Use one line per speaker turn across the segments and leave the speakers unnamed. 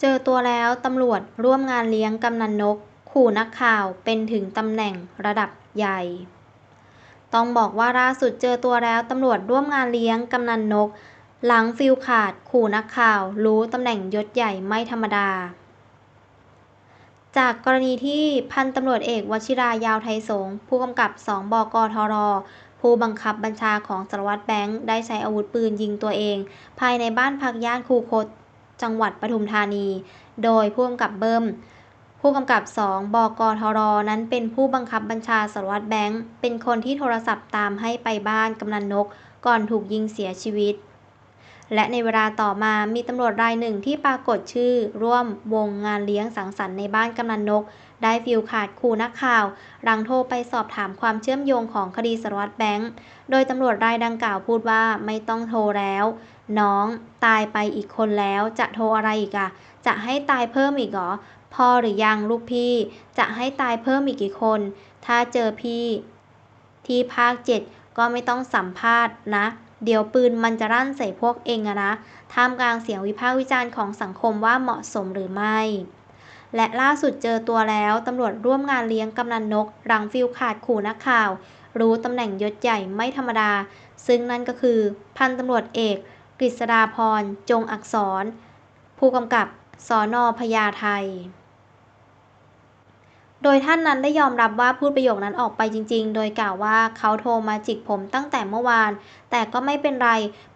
เจอตัวแล้ว ตำรวจร่วมงานเลี้ยงกำนันนก ขู่นักข่าวเป็นถึงตำแหน่งระดับใหญ่ ต้องบอกว่าล่าสุดเจอตัวแล้วตำรวจร่วมงานเลี้ยงกำนันนก หลังฟิลขาด ขู่นักข่าว รู้ตำแหน่งยศใหญ่ไม่ธรรมดา จากกรณีที่พันตำรวจเอกวชิรายาวไทยสงผู้กำกับสองบกทรผู้บังคับบัญชาของสารวัตรแบงค์ได้ใช้อาวุธปืนยิงตัวเอง ภายในบ้านพักย่านคูคต จังหวัดปทุมธานี โดยผู้กำกับเบิ้ม ผู้กำกับสองบกทร นั้นเป็นผู้บังคับบัญชาสารวัตรแบงค์ เป็นคนที่โทรศัพท์ตามให้ไปบ้านกำนันนก ก่อนถูกยิงเสียชีวิต และในเวลาต่อมามีตำรวจรายหนึ่งที่ปรากฏชื่อ ร่วมวงงานเลี้ยงสังสรรค์ในบ้านกำนันนก ได้ฟิลขาดขู่นักข่าวหลังโทรไปสอบถามความเชื่อมโยงของคดีสารวัตรแบงค์โดยตำรวจรายดังกล่าวพูดว่าไม่ต้องโทรแล้ว น้องตายไปอีกคนแล้วจะโทรอะไรอีกอะจะให้ตายเพิ่มอีกเหรอพอหรือยังลูกพี่ จะให้ตายเพิ่มอีกกี่คน ถ้าเจอพี่ ที่ภาคเจ็ดก็ไม่ต้องสัมภาษณ์นะ เดี๋ยวปืนมันจะรั่นใส่พวกเองอะนะ ท่ามกลางเสียงวิพากษ์วิจารณ์ของสังคมว่าเหมาะสมหรือไม่ และล่าสุดเจอตัวแล้ว ตำรวจร่วมงานเลี้ยงกำนันนก รังฟิลขาดขู่นักข่าว รู้ตำแหน่งยศใหญ่ไม่ธรรมดา ซึ่งนั่นก็คือ พันตำรวจเอก กฤษดาพร จงอักษร ผู้กำกับสอนอพญาไท โดยท่านนั้นได้ยอมรับว่าพูดประโยคนั้นออกไปจริง ๆ โดยกล่าวว่าเขาโทรมาจิกผมตั้งแต่เมื่อวาน แต่ก็ไม่เป็นไร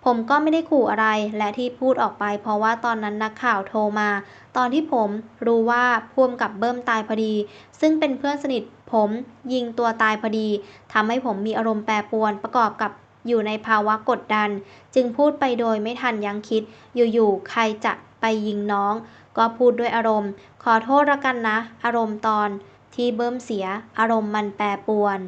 ผมก็ไม่ได้ขู่อะไร และที่พูดออกไป เพราะว่าตอนนั้นนักข่าวโทรมา ตอนที่ผมรู้ว่าพ่วมกับเบิ้มตายพอดี ซึ่งเป็นเพื่อนสนิทผมยิงตัวตายพอดีทำให้ผมมีอารมณ์แปรปรวนประกอบกับอยู่ในภาวะกดดัน จึงพูดไปโดยไม่ทันยังคิด อยู่ๆใครจะไปยิงน้อง ก็พูดด้วยอารมณ์ ขอโทษละกันนะ อารมณ์ตอนที่เบิ้มเสีย อารมณ์มันแปรปรวน